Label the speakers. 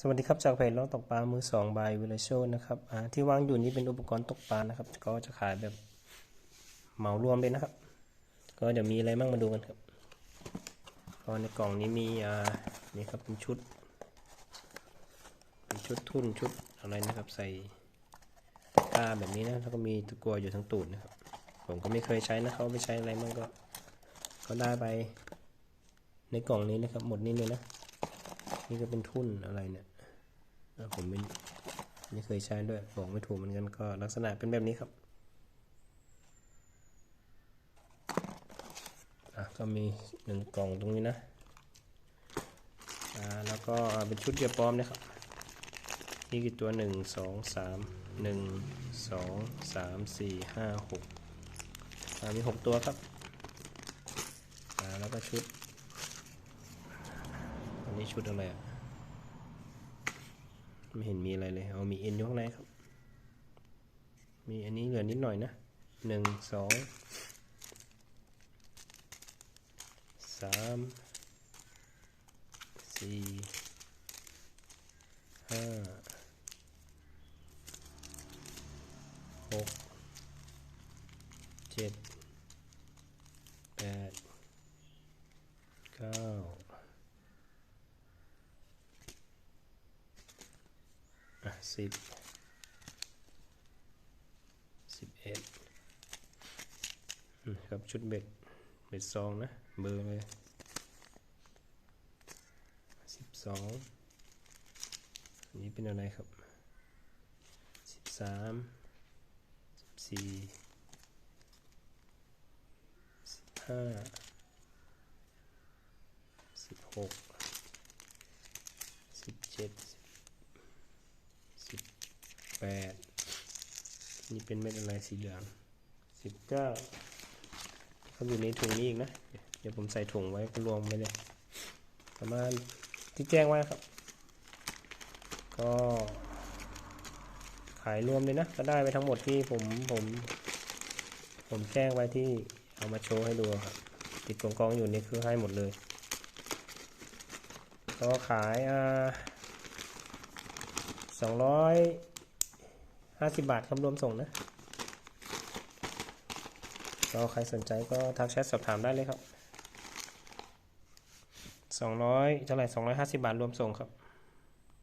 Speaker 1: สวัสดีครับจากเพจล้องตกปลามือสองบายวิลโชนะครับที่วางอยู่นี้เป็นอุปกรณ์ตกปลานะครับ ก็จะขายแบบเหมารวมเลยนะครับ ก็เดี๋ยวมีอะไรบ้างมาดูกันครับก็ในกล่องนี้มีอ่านี่ครับเป็นชุด เป็นชุดทุ่นชุดอะไรนะครับ ใส่ตาแบบนี้นะแล้วก็มีตะกัวอยู่ทั้งตูดนะครับ ผมก็ไม่เคยใช้นะเขาไปใช้อะไรมั่งก็ ก็ได้ไป ในกล่องนี้นะครับ หมดนี้เลยนะ นี่ก็เป็นทุ่นอะไรเนี่ยผมไม่ไม่เคยใช้ด้วยบอกไม่ถูกเหมือนกันก็ลักษณะเป็นแบบนี้ครับอะก็มีหนึ่งกล่องตรงนี้นะอ่าแล้วก็เป็นชุดเหยื่อปลอมนะครับนี่คือตัวหนึ่งสองสามหนึ่งสองสามสี่ห้าหกมีหกตัวครับอ่าแล้วก็ชุด นี้ชุดอะไรอะไม่เห็นมีอะไรเลย เอามีเอ็นอยู่ข้างในครับ มีอันนี้เหลือนิดหน่อยนะหนึ่งสองสามสี่ห้าหกเจ็ดแปดเก้า อะ สิบสิบเอ็ดครับชุดเบ็ดเบ็ดซองนะ เบอร์เลยสิบสองอันนี้เป็นอะไรครับสิบสามสิบสี่สิบห้าสิบหกสิบเจ็ด แปดนี่เป็นเม็ดอะไรสีเหลืองสิบเก้าเขาอยู่ในถุงนี้อีกนะ เดี๋ยวผมใส่ถุงไว้ก็รวมไม่เลยประมาณที่แจ้งไว้ครับ ก็ขายรวมเลยนะ ก็ได้ไปทั้งหมดที่ผมผม ผมแจ้งไว้ที่เอามาโชว์ให้ดูครับ ติดกองกองอยู่นี่คือให้หมดเลย ก็ขายอ่าสองร้อย ห้าสิบบาทครับรวมส่งนะก็ใครสนใจก็ทักแชทสอบถามได้เลยครับสองร้อยเท่าไหร่สองร้อยห้าสิบบาทรวมส่งครับ